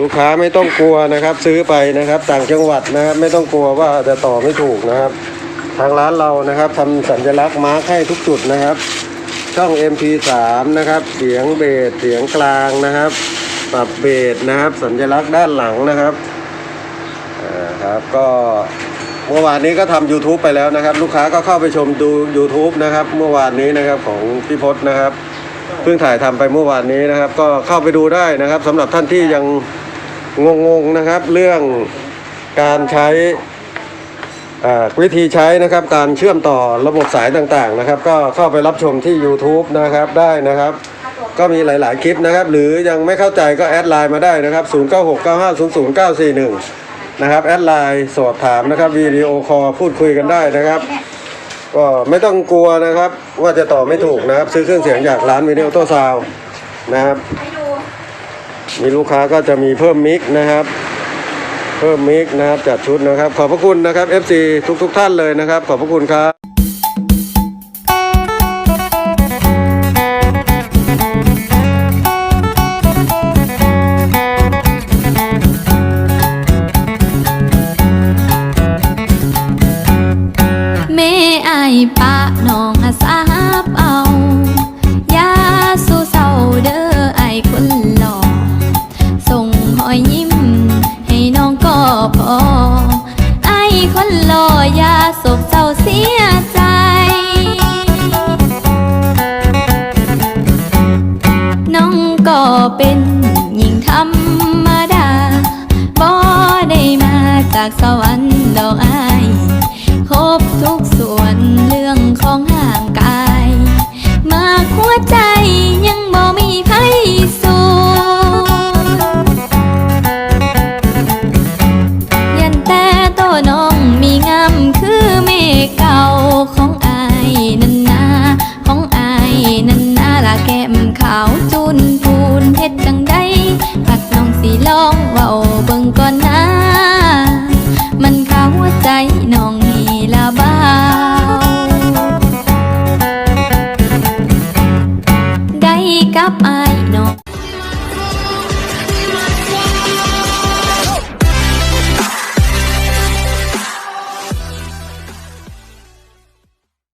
ลูกค้าไม่ต้องกลัวนะครับ ซื้อไปนะครับ ต่างจังหวัดนะครับไม่ต้องกลัวว่าจะต่อไม่ถูกนะครับ ทางร้านเรานะครับทำสัญลักษณ์มาร์คให้ทุกจุดนะครับ ช่อง MP3 นะครับ เสียงเบสเสียงกลางนะครับ ปรับเบสนะครับ สัญลักษณ์ด้านหลังนะครับอ่าครับก็เมื่อวานนี้ก็ทำ YouTube ไปแล้วนะครับ ลูกค้าก็เข้าไปชมดู YouTube นะครับ เมื่อวานนี้นะครับของพี่พศนะครับ เพิ่งถ่ายทำไปเมื่อวานนี้นะครับ ก็เข้าไปดูได้นะครับสำหรับท่านที่ยัง งงๆนะครับ เรื่องการใช้อ่าวิธีใช้นะครับการเชื่อมต่อระบบสายต่างๆนะครับ ก็เข้าไปรับชมที่ YouTube นะครับได้นะครับ ก็มีหลายๆคลิปนะครับ หรือยังไม่เข้าใจก็แอดไลน์มาได้นะครับ 0969500941 นะครับแอดไลน์สอบถามนะครับวิดีโอคอลพูดคุยกันได้นะครับ ก็ไม่ต้องกลัวนะครับ ว่าจะต่อไม่ถูกนะครับ ซื้อเครื่องเสียงจากร้านวิดีโอโตซาวนะครับ มีลูกค้าก็จะมีเพิ่มมิกนะครับ เพิ่มมิกนะครับจัดชุดนะครับ ขอบพระคุณนะครับ FC ทุกๆทท่านเลยนะครับ ขอบพระคุณครับแม่อปะน้องอาสาบ จากสวรรค์ดอกไอครบทุกส่วนเรื่องของห่างกาย มาหัวใจยังบ่มีไผสู้ยันแต่โตน้องมีงามคือเมฆเก่าของไอายนันนา ของไอายนันนาละแก้มขาวจุน